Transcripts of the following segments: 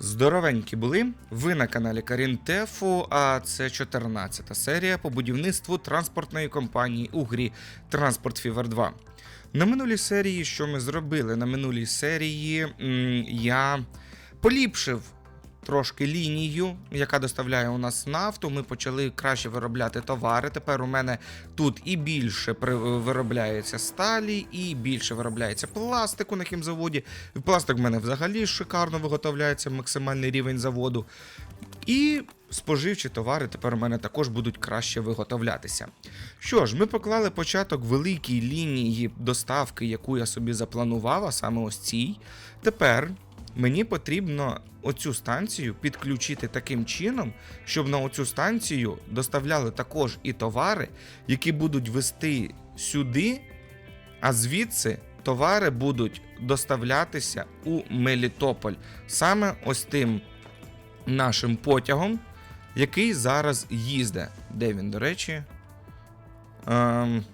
Здоровенькі були. Ви на каналі Карінтефу, а це 14-та серія по будівництву транспортної компанії у грі Транспорт Fever 2. На минулій серії, що ми зробили? На минулій серії м, я поліпшив трошки лінію, яка доставляє у нас нафту. Ми почали краще виробляти товари. Тепер у мене тут і більше при- виробляється сталі, і більше виробляється пластику на хімзаводі. Пластик в мене взагалі шикарно виготовляється, максимальний рівень заводу. І споживчі товари тепер у мене також будуть краще виготовлятися. Що ж, ми поклали початок великій лінії доставки, яку я собі запланував, а саме ось цій. Тепер мені потрібно оцю станцію підключити таким чином, щоб на оцю станцію доставляли також і товари, які будуть вести сюди, а звідси товари будуть доставлятися у Мелітополь. Саме ось тим нашим потягом, який зараз їзде. Де він, до речі? Ем,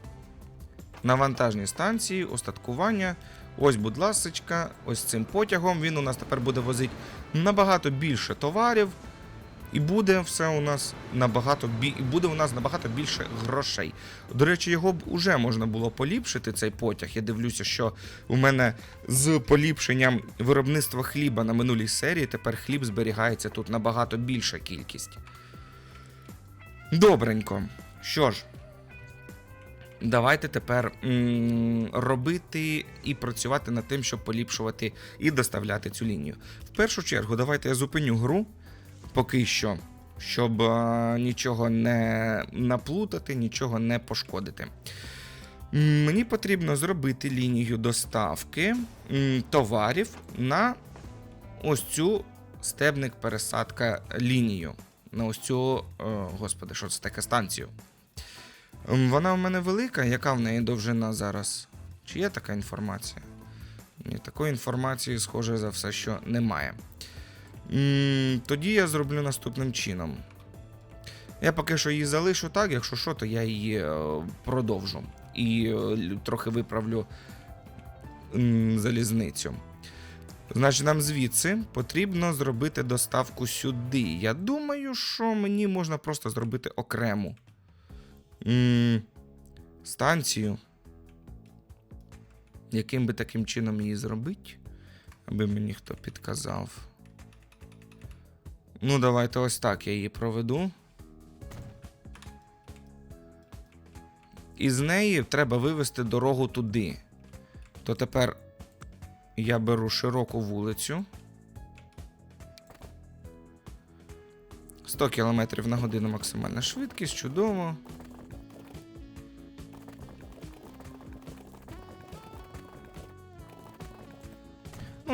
на вантажній станції, остаткування. Ось, будь ласочка, ось цим потягом. Він у нас тепер буде возити набагато більше товарів. І буде все у нас набагато бі... буде у нас набагато більше грошей. До речі, його б уже можна було поліпшити, цей потяг. Я дивлюся, що у мене з поліпшенням виробництва хліба на минулій серії тепер хліб зберігається тут набагато більша кількість. Добренько. Що ж, давайте тепер робити і працювати над тим, щоб поліпшувати і доставляти цю лінію. В першу чергу, давайте я зупиню гру поки що, щоб е, нічого не наплутати, нічого не пошкодити. Мені потрібно зробити лінію доставки товарів на ось цю стебник пересадка лінію. На ось цю, е, господи, що це таке станцію. Вона в мене велика, яка в неї довжина зараз? Чи є така інформація? Ні, такої інформації, схоже за все, що немає. Тоді я зроблю наступним чином. Я поки що її залишу так, якщо що, то я її е, продовжу. І е, трохи виправлю залізницю. Значить, нам звідси потрібно зробити доставку сюди. Я думаю, що мені можна просто зробити окрему станцію. Яким би таким чином її зробити, аби мені хто підказав. Ну, давайте ось так я її проведу. І з неї треба вивести дорогу туди. То тепер я беру широку вулицю. 100 км на годину максимальна швидкість, чудово.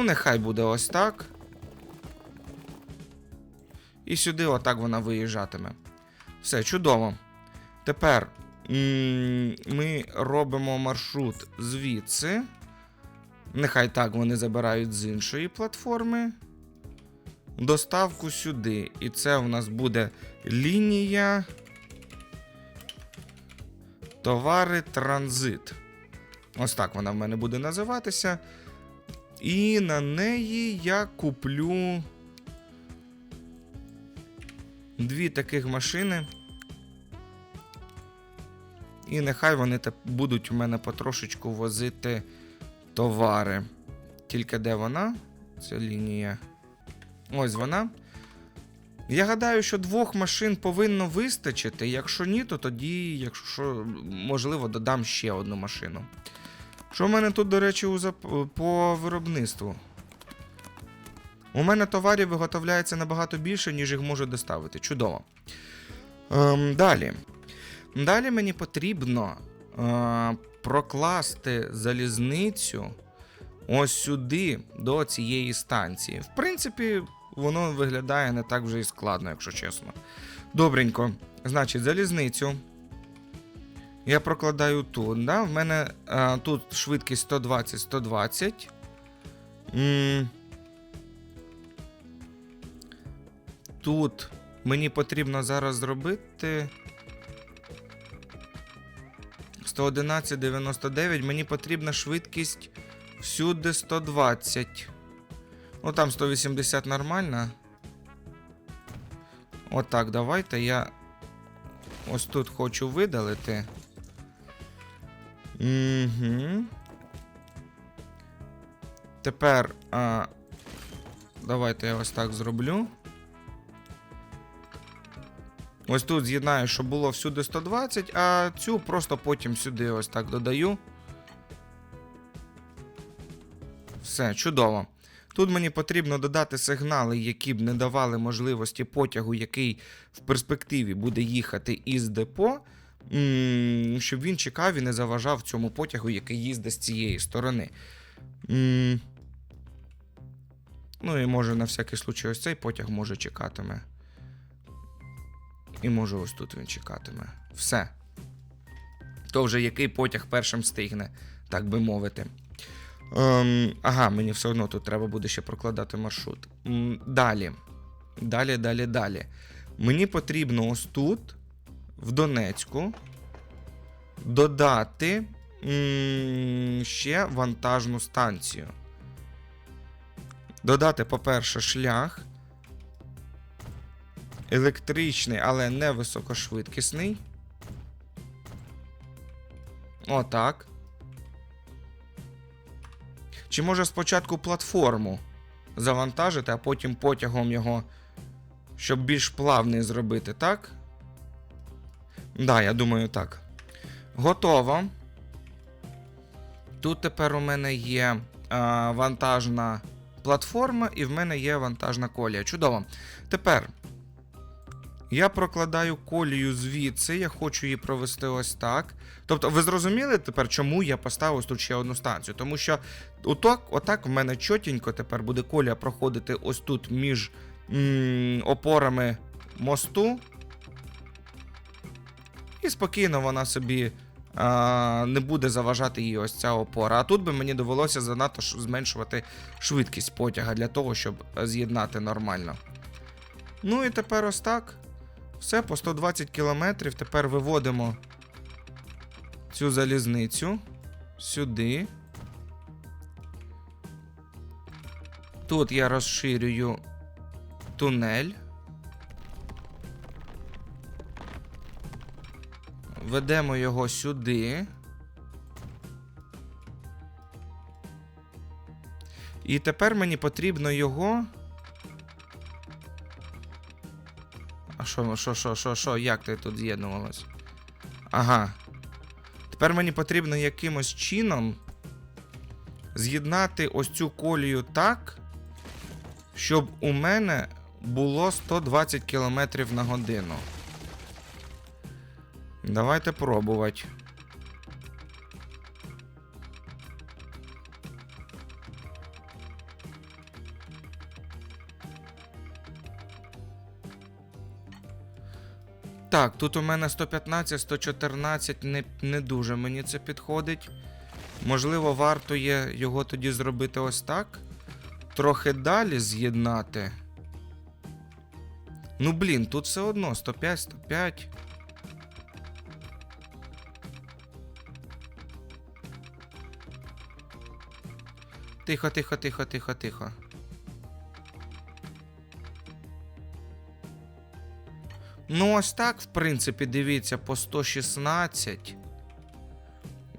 Ну, нехай буде ось так. І сюди отак вона виїжджатиме. Все, чудово. Тепер м, ми робимо маршрут звідси. Нехай так вони забирають з іншої платформи. Доставку сюди. І це у нас буде лінія. Товари транзит. Ось так вона в мене буде називатися. І на неї я куплю дві таких машини. І нехай вони будуть у мене потрошечку возити товари. Тільки де вона? Ця лінія. Ось вона. Я гадаю, що двох машин повинно вистачити. Якщо ні, то тоді, якщо можливо, додам ще одну машину. Що в мене тут, до речі, у зап- по виробництву? У мене товарів виготовляється набагато більше, ніж їх можу доставити. Чудово. Ем, далі. Далі мені потрібно е, прокласти залізницю ось сюди, до цієї станції. В принципі, воно виглядає не так вже і складно, якщо чесно. Добренько. Значить, залізницю. Я прокладаю тут. Да? В мене е, тут швидкість 120-120. М, Тут мені потрібно зараз зробити 111,99. Мені потрібна швидкість всюди 120. Ну там 180 нормально. Отак, давайте я ось тут хочу видалити. Угу. Тепер. А, давайте я ось так зроблю. Ось тут з'єднаю, щоб було всюди 120, а цю просто потім сюди ось так додаю. Все, чудово. Тут мені потрібно додати сигнали, які б не давали можливості потягу, який в перспективі буде їхати із депо, щоб він чекав і не заважав цьому потягу, який їздить з цієї сторони. Ну і може на всякий случай ось цей потяг може чекатиме. І може ось тут він чекатиме. Все. То вже який потяг першим стигне, так би мовити. Ем, ага, мені все одно тут треба буде ще прокладати маршрут. Далі. Далі, далі, далі. Мені потрібно ось тут, в Донецьку, додати ще вантажну станцію. Додати, по-перше, шлях. Електричний, але не високошвидкісний. Отак. Чи може спочатку платформу завантажити, а потім потягом його, щоб більш плавний зробити, так? Да, я думаю, так. Готово. Тут тепер у мене є а, вантажна платформа, і в мене є вантажна колія. Чудово. Тепер я прокладаю колію звідси, я хочу її провести ось так. Тобто, ви зрозуміли тепер, чому я поставив ось тут ще одну станцію? Тому що отак, отак в мене чотенько тепер буде колія проходити ось тут між м, опорами мосту. І спокійно вона собі а, не буде заважати їй ось ця опора. А тут би мені довелося занадто зменшувати швидкість потяга для того, щоб з'єднати нормально. Ну і тепер ось так. Все, по 120 кілометрів. Тепер виводимо цю залізницю сюди. Тут я розширюю тунель. Ведемо його сюди. І тепер мені потрібно його. А що, що, що, що, що, як ти тут з'єднувалось? Ага. Тепер мені потрібно якимось чином з'єднати ось цю колію так, щоб у мене було 120 км на годину. Давайте пробувати. Так, тут у мене 115, 114, не, не дуже мені це підходить. Можливо, варто є його тоді зробити ось так. Трохи далі з'єднати. Ну, блін, тут все одно 105, 105. Тихо, тихо, тихо, тихо, тихо. Ну, ось так, в принципі, дивіться, по 116.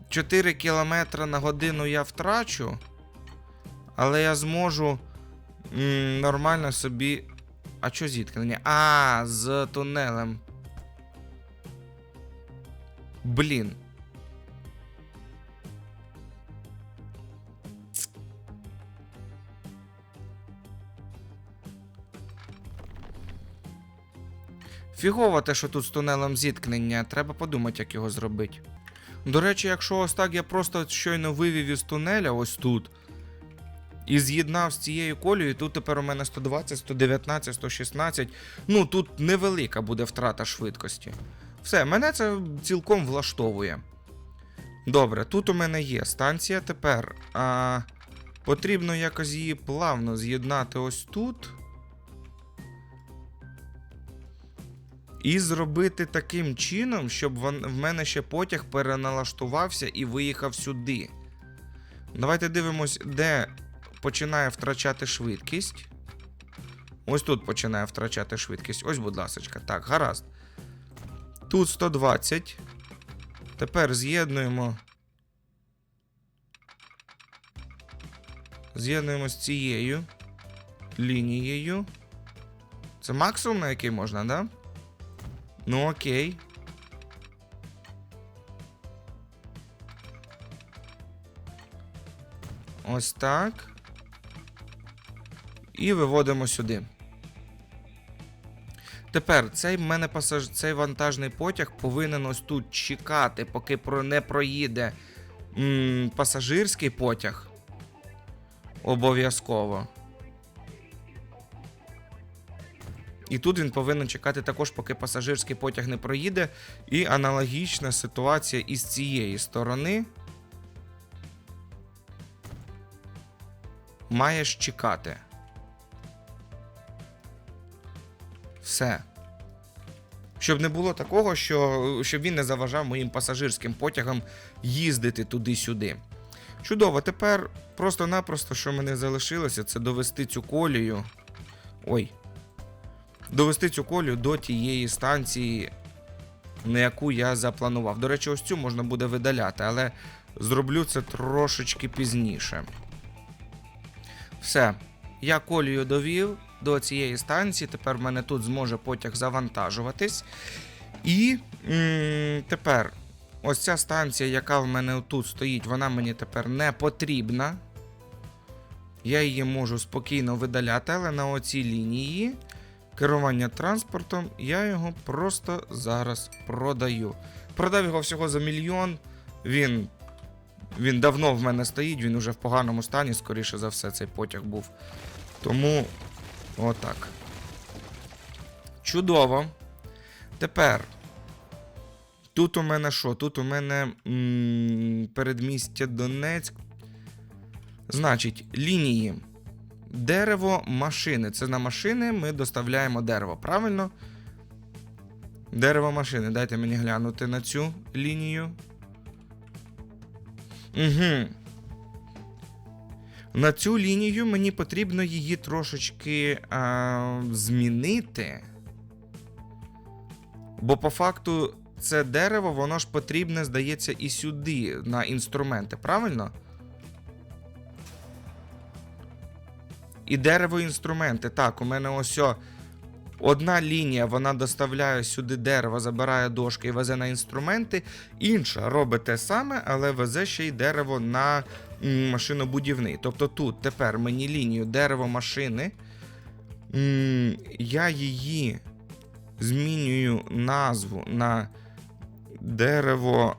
4 км на годину я втрачу. Але я зможу м, нормально собі. А що зіткнення? А, з тунелем. Блін. Фігово те, що тут з тунелем зіткнення, треба подумати, як його зробити. До речі, якщо ось так я просто щойно вивів із тунеля, ось тут, і з'єднав з цією колією, тут тепер у мене 120, 119, 116. Ну, тут невелика буде втрата швидкості. Все, мене це цілком влаштовує. Добре, тут у мене є станція тепер. А, Потрібно якось її плавно з'єднати ось тут. І зробити таким чином, щоб в мене ще потяг переналаштувався і виїхав сюди. Давайте дивимось, де починає втрачати швидкість. Ось тут починає втрачати швидкість. Ось, будь ласка. Так, гаразд. Тут 120. Тепер з'єднуємо. З'єднуємо з цією лінією. Це максимум, на який можна, да? Ну окей. Ось так. І виводимо сюди. Тепер цей в мене пасаж... цей вантажний потяг повинен ось тут чекати, поки про... не проїде м- пасажирський потяг. Обов'язково. І тут він повинен чекати також, поки пасажирський потяг не проїде. І аналогічна ситуація із цієї сторони. Маєш чекати. Все. Щоб не було такого, що, щоб він не заважав моїм пасажирським потягам їздити туди-сюди. Чудово, тепер просто-напросто, що мене залишилося, це довести цю колію. Ой. Довести цю колію до тієї станції, на яку я запланував. До речі, ось цю можна буде видаляти, але зроблю це трошечки пізніше. Все. Я колію довів до цієї станції. Тепер в мене тут зможе потяг завантажуватись. І м- тепер ось ця станція, яка в мене тут стоїть, вона мені тепер не потрібна. Я її можу спокійно видаляти, але на оцій лінії керування транспортом я його просто зараз продаю. Продав його всього за мільйон. Він він давно в мене стоїть, він уже в поганому стані, скоріше за все, цей потяг був. Тому отак. Чудово. Тепер. Тут у мене що? Тут у мене м- передмістя Донецьк. Значить, лінії. Дерево, машини. Це на машини ми доставляємо дерево, правильно? Дерево машини. Дайте мені глянути на цю лінію. Угу. На цю лінію мені потрібно її трошечки а, змінити. Бо по факту це дерево, воно ж потрібне, здається, і сюди, на інструменти, правильно? І дерево інструменти. Так, у мене ось о, одна лінія, вона доставляє сюди дерево, забирає дошки і везе на інструменти. Інша робить те саме, але везе ще й дерево на машинобудівний. Тобто тут тепер мені лінію дерево машини. Я її змінюю назву на дерево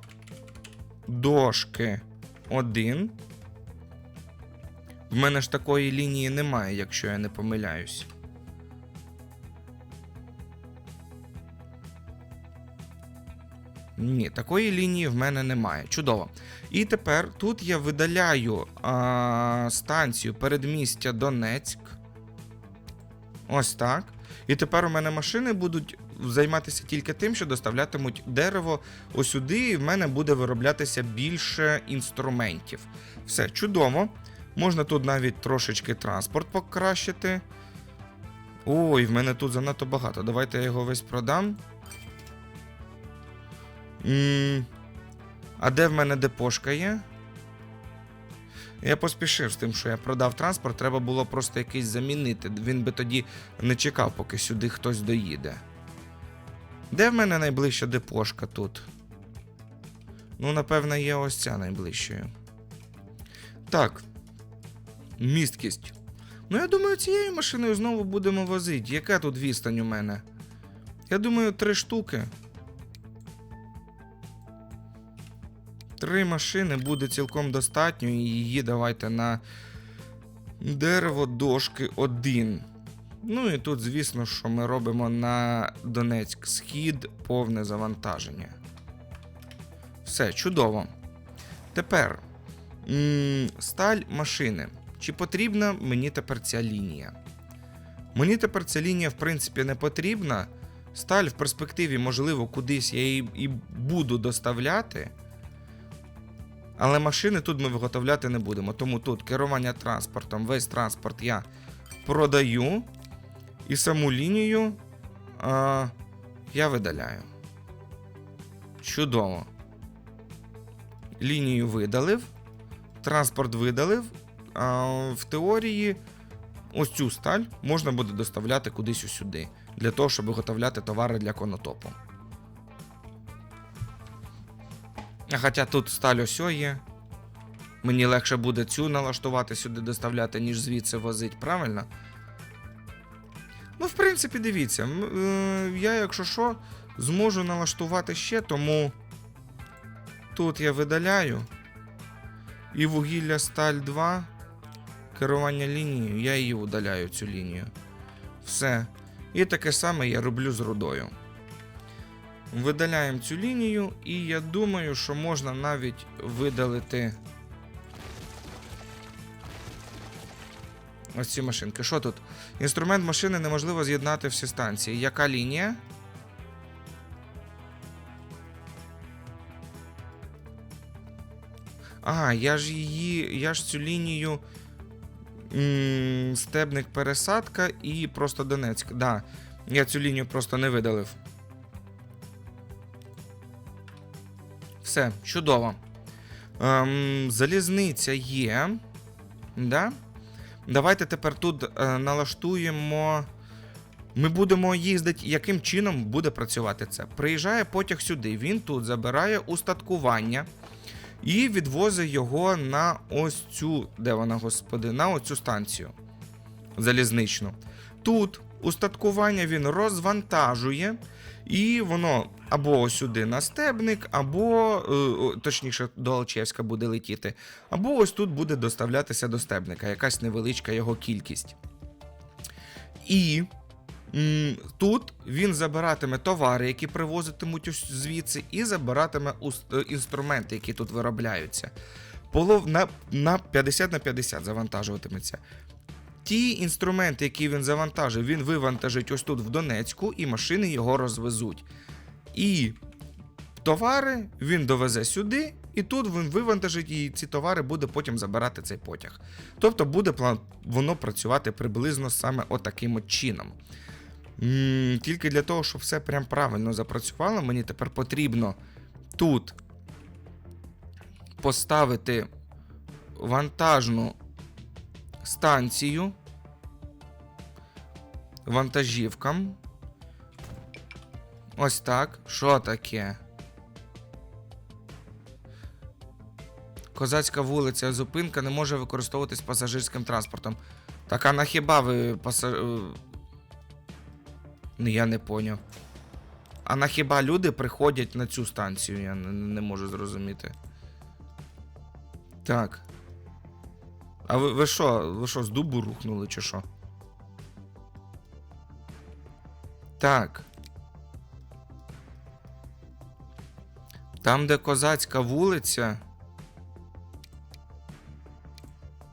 дошки 1. В мене ж такої лінії немає, якщо я не помиляюсь. Ні, такої лінії в мене немає. Чудово. І тепер тут я видаляю а, станцію передмістя Донецьк. Ось так. І тепер у мене машини будуть займатися тільки тим, що доставлятимуть дерево ось сюди, і в мене буде вироблятися більше інструментів. Все, чудово. Можна тут навіть трошечки транспорт покращити. Ой, в мене тут занадто багато. Давайте я його весь продам. м А де в мене депошка є? Я поспішив з тим, що я продав транспорт, треба було просто якийсь замінити. Він би тоді не чекав, поки сюди хтось доїде. Де в мене найближча депошка тут? Ну, напевно, є ось ця найближчою. Так. Місткість. Ну, я думаю, цією машиною знову будемо возити. Яка тут відстань у мене? Я думаю, три штуки. Три машини буде цілком достатньо, і її давайте на дерево дошки 1. Ну і тут, звісно, що ми робимо на Донецьк схід повне завантаження. Все, чудово. Тепер м- сталь машини. Чи потрібна мені тепер ця лінія? Мені тепер ця лінія, в принципі, не потрібна. Сталь в перспективі, можливо, кудись я її і буду доставляти. Але машини тут ми виготовляти не будемо. Тому тут керування транспортом, весь транспорт я продаю. І саму лінію а, я видаляю. Чудово. Лінію видалив, транспорт видалив. В теорії ось цю сталь можна буде доставляти кудись сюди, для того, щоб виготовляти товари для конотопу. Хоча тут сталь ось є. Мені легше буде цю налаштувати сюди доставляти, ніж звідси возить, правильно? Ну, в принципі, дивіться, е, я, якщо що, зможу налаштувати ще, тому тут я видаляю. І вугілля сталь 2, керування лінією, я її удаляю цю лінію. Все. І таке саме я роблю з рудою. Видаляємо цю лінію, і я думаю, що можна навіть видалити. Ось ці машинки. Що тут? Інструмент машини неможливо з'єднати всі станції. Яка лінія? Ага, я ж її. Я ж цю лінію. Стебник пересадка і просто Донецьк. Да. Я цю лінію просто не видалив. Все, чудово. Ем, залізниця є. Да? Давайте тепер тут е, налаштуємо. Ми будемо їздити, яким чином буде працювати це. Приїжджає потяг сюди, він тут забирає устаткування і відвозить його на ось цю, де вона, господи, на оцю станцію залізничну. Тут устаткування він розвантажує, і воно або сюди на стебник, або, е, точніше, до Алчевська буде летіти, або ось тут буде доставлятися до стебника, якась невеличка його кількість. І тут він забиратиме товари, які привозитимуть звідси, і забиратиме е, інструменти, які тут виробляються. Полов на, на 50 на 50 завантажуватиметься. Ті інструменти, які він завантажив, він вивантажить ось тут в Донецьку, і машини його розвезуть. І товари він довезе сюди, і тут він вивантажить, і ці товари буде потім забирати цей потяг. Тобто буде план- воно працювати приблизно саме отаким от чином. Тільки для того, щоб все прям правильно запрацювало, мені тепер потрібно тут поставити вантажну станцію вантажівкам. Ось так. Що таке? Козацька вулиця, зупинка не може використовуватись пасажирським транспортом. Так а на хіба ви паса... Ну, я не поняв. А на хіба люди приходять на цю станцію? Я не, не можу зрозуміти. Так. А ви, ви що? Ви що, з дубу рухнули, чи що? Так. Там, де козацька вулиця.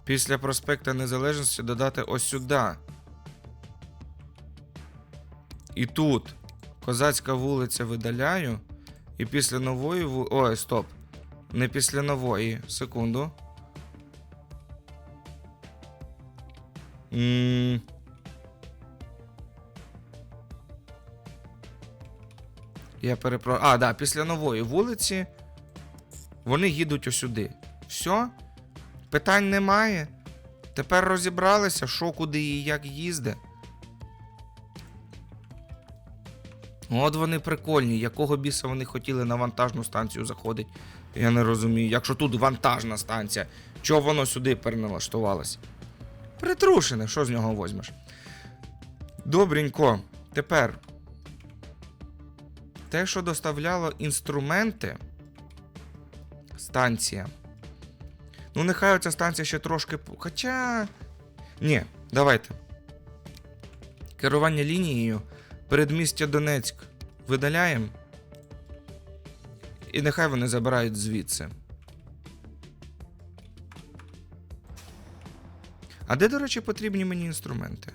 Після проспекта Незалежності додати ось сюди. І тут козацька вулиця видаляю. І після нової ву... Ой, стоп. Не після нової. Секунду. М. Я перепро... А, да, після нової вулиці вони їдуть осюди. Все? Питань немає. Тепер розібралися, що куди і як От вони прикольні. Якого біса вони хотіли на вантажну станцію заходити? Я не розумію. Якщо тут вантажна станція, чого воно сюди переналаштувалось? Притрушене, що з нього возьмеш? Добренько. Тепер. Те, що доставляло інструменти. Станція. Ну, нехай оця станція ще трошки. Хоча. Ні, давайте. Керування лінією. Передмістя Донецьк видаляємо. І нехай вони забирають звідси. А де, до речі, потрібні мені інструменти?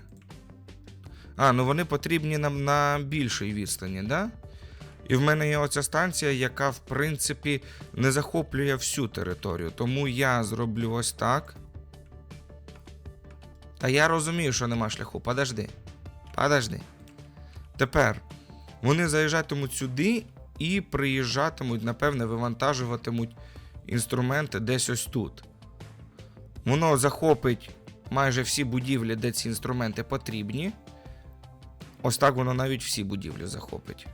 А, ну вони потрібні нам на більшій відстані, да? І в мене є оця станція, яка, в принципі, не захоплює всю територію. Тому я зроблю ось так. Та я розумію, що нема шляху. Подожди. Подожди. Тепер вони заїжджатимуть сюди і приїжджатимуть, напевне, вивантажуватимуть інструменти десь ось тут. Воно захопить майже всі будівлі, де ці інструменти потрібні. Ось так воно навіть всі будівлі захопить.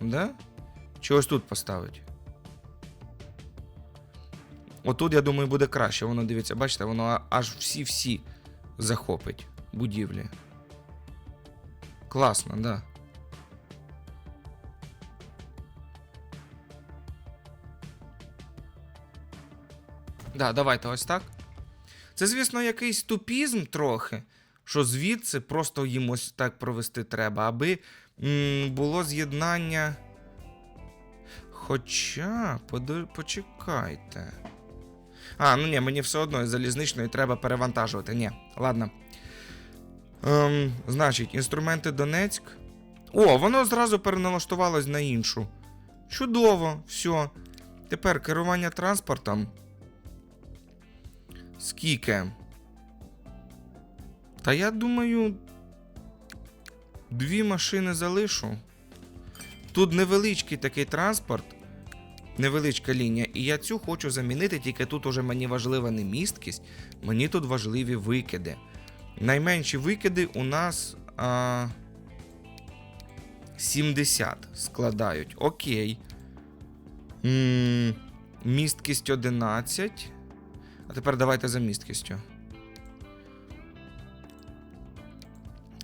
Да? Чи ось тут поставить? Отут, я думаю, буде краще. Воно дивіться, бачите, воно аж всі-всі захопить будівлі. Класно, да. Да, давайте ось так. Це, звісно, якийсь тупізм трохи, що звідси просто їм ось так провести треба, аби м, було з'єднання. Хоча, подо- почекайте. А, ну ні, мені все одно із залізничної треба перевантажувати. Ні, ладно. Ем, значить, інструменти Донецьк. О, воно зразу переналаштувалось на іншу. Чудово, все. Тепер керування транспортом. Скільки? Та я думаю. Дві машини залишу. Тут невеличкий такий транспорт, невеличка лінія, і я цю хочу замінити, тільки тут уже мені важлива не місткість, мені тут важливі викиди. Найменші викиди у нас а, 70 складають. Окей. місткість 11. А тепер давайте за місткістю.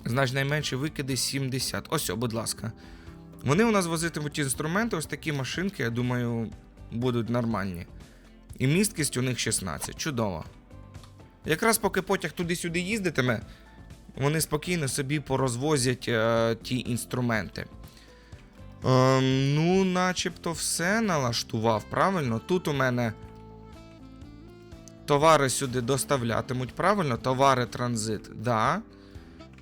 Значить, найменші викиди 70. Ось, о, будь ласка. Вони у нас возитимуть інструменти, ось такі машинки, я думаю, будуть нормальні. І місткість у них 16. Чудово. Якраз поки потяг туди-сюди їздитиме, вони спокійно собі порозвозять е, ті інструменти. Ем, ну, начебто все налаштував, правильно? Тут у мене товари сюди доставлятимуть, правильно? Товари транзит, да.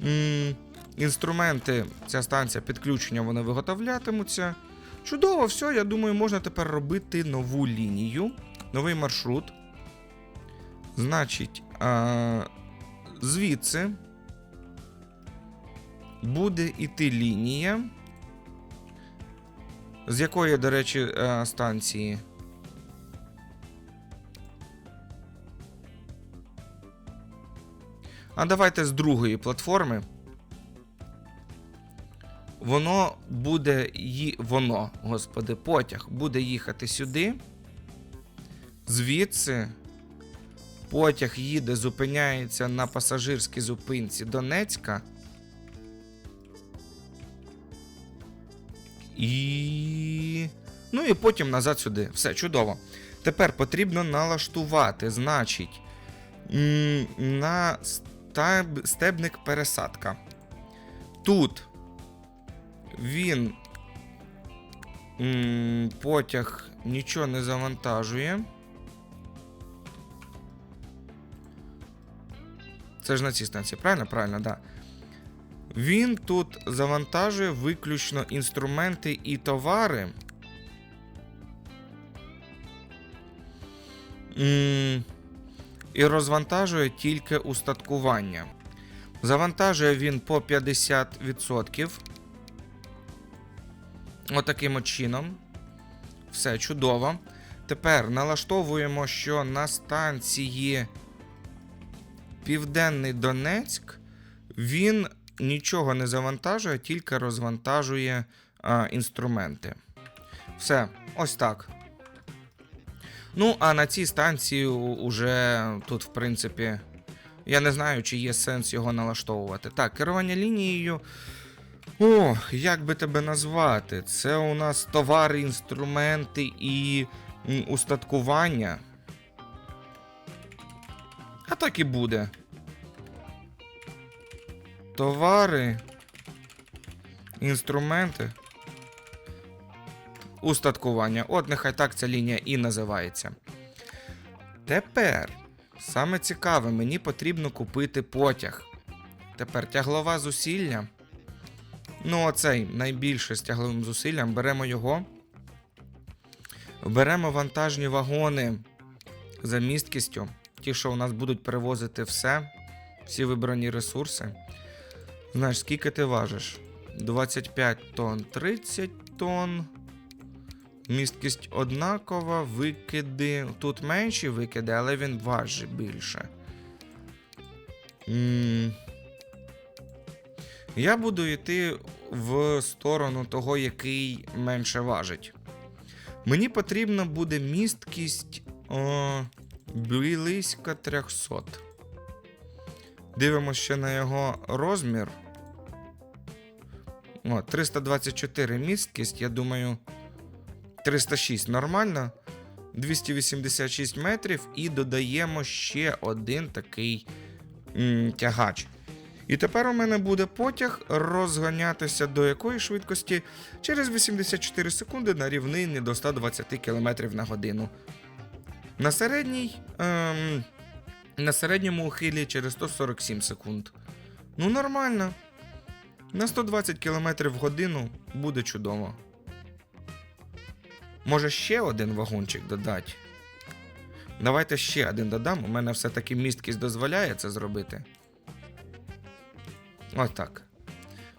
М, інструменти, ця станція підключення, вони виготовлятимуться. Чудово, все, я думаю, можна тепер робити нову лінію, новий маршрут. Значить, звідси буде іти лінія. З якої, до речі, е, станції? А давайте з другої платформи. Воно буде ї... воно, господи, потяг буде їхати сюди. Звідси потяг їде, зупиняється на пасажирській зупинці Донецька. І. Ну і потім назад сюди. Все чудово. Тепер потрібно налаштувати. Значить, на стеб... стебник пересадка. Тут він потяг нічого не завантажує. Це ж на цій станції, правильно? Правильно, так. Да. Він тут завантажує виключно інструменти і товари. І розвантажує тільки устаткування. Завантажує він по 50%. Отаким от чином. Все чудово. Тепер налаштовуємо, що на станції Південний Донецьк він нічого не завантажує, тільки розвантажує а, інструменти. Все, ось так. Ну, а на цій станції уже тут, в принципі, я не знаю, чи є сенс його налаштовувати. Так, керування лінією. О, як би тебе назвати? Це у нас товари, інструменти і устаткування. А так і буде. Товари, інструменти, устаткування. От нехай так ця лінія і називається. Тепер, саме цікаве, мені потрібно купити потяг. Тепер тяглова зусилля. Ну, оцей найбільше з тягловим зусиллям. Беремо його. Беремо вантажні вагони за місткістю. Ті, що у нас будуть перевозити все, всі вибрані ресурси. Знаєш, скільки ти важиш? 25 тонн, 30 тонн. Місткість однакова, викиди. Тут менші викиди, але він важить більше. М, Я буду йти в сторону того, який менше важить. Мені потрібна буде місткість близько 300. Дивимося ще на його розмір. О, 324 місткість, я думаю, 306 нормально. 286 метрів і додаємо ще один такий м, тягач. І тепер у мене буде потяг розганятися до якої швидкості через 84 секунди на рівнині до 120 км на годину. На середній. Ем, на середньому ухилі через 147 секунд. Ну, нормально. На 120 км в годину буде чудово. Може ще один вагончик додати? Давайте ще один додам. У мене все-таки місткість дозволяє це зробити. Отак.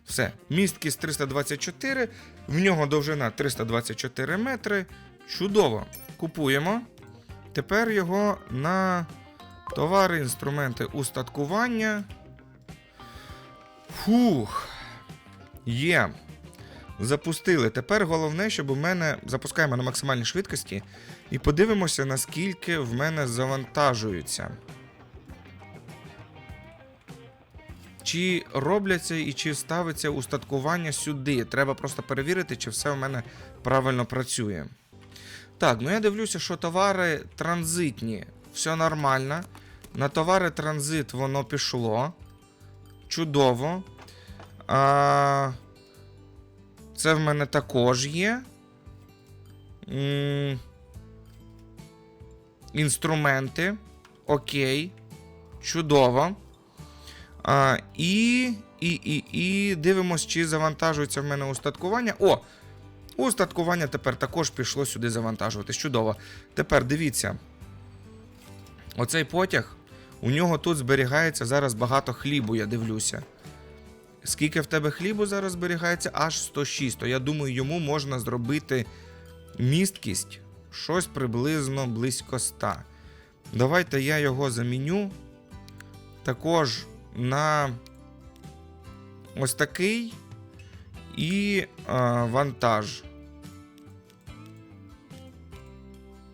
Все. Місткість 324, в нього довжина 324 метри. Чудово. Купуємо. Тепер його на товари, інструменти устаткування. Фух. Є. Запустили. Тепер головне, щоб у мене запускаємо на максимальній швидкості і подивимося, наскільки в мене завантажуються. Чи робляться і чи ставиться устаткування сюди. Треба просто перевірити, чи все в мене правильно працює. Так, ну я дивлюся, що товари транзитні. Все нормально. На товари транзит воно пішло. Чудово. А, це в мене також є. Інструменти. Окей. Чудово. А, і, і, і, і дивимось, чи завантажується в мене устаткування. О! Устаткування тепер також пішло сюди завантажувати. Чудово. Тепер дивіться. Оцей потяг. У нього тут зберігається зараз багато хлібу, я дивлюся. Скільки в тебе хлібу зараз зберігається? Аж 106. То я думаю, йому можна зробити місткість щось приблизно близько 100. Давайте я його заміню. Також на ось такий і а, вантаж.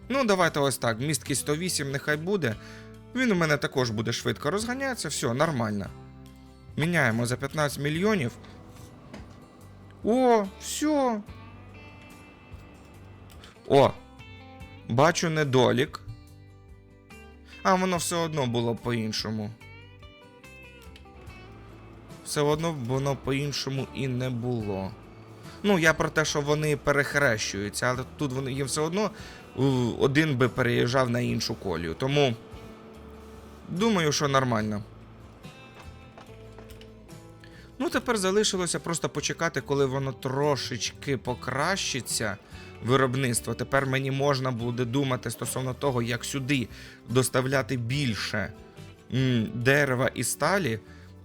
Ну, давайте ось так. Місткість 108 нехай буде. Він у мене також буде швидко розганятися, все, нормально. Міняємо за 15 мільйонів. О, все. О, бачу недолік. А воно все одно було по-іншому. Все одно воно по-іншому і не було. Ну, я про те, що вони перехрещуються, але тут вони їм все одно один би переїжджав на іншу колію. Тому думаю, що нормально. Ну, тепер залишилося просто почекати, коли воно трошечки покращиться. Виробництво. Тепер мені можна буде думати стосовно того, як сюди доставляти більше дерева і сталі,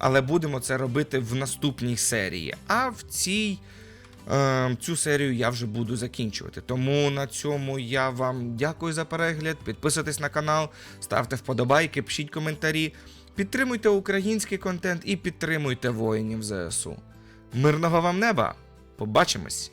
але будемо це робити в наступній серії. А в цій е, цю серію я вже буду закінчувати. Тому на цьому я вам дякую за перегляд. Підписуйтесь на канал, ставте вподобайки, пишіть коментарі, підтримуйте український контент і підтримуйте воїнів ЗСУ. Мирного вам неба! Побачимось!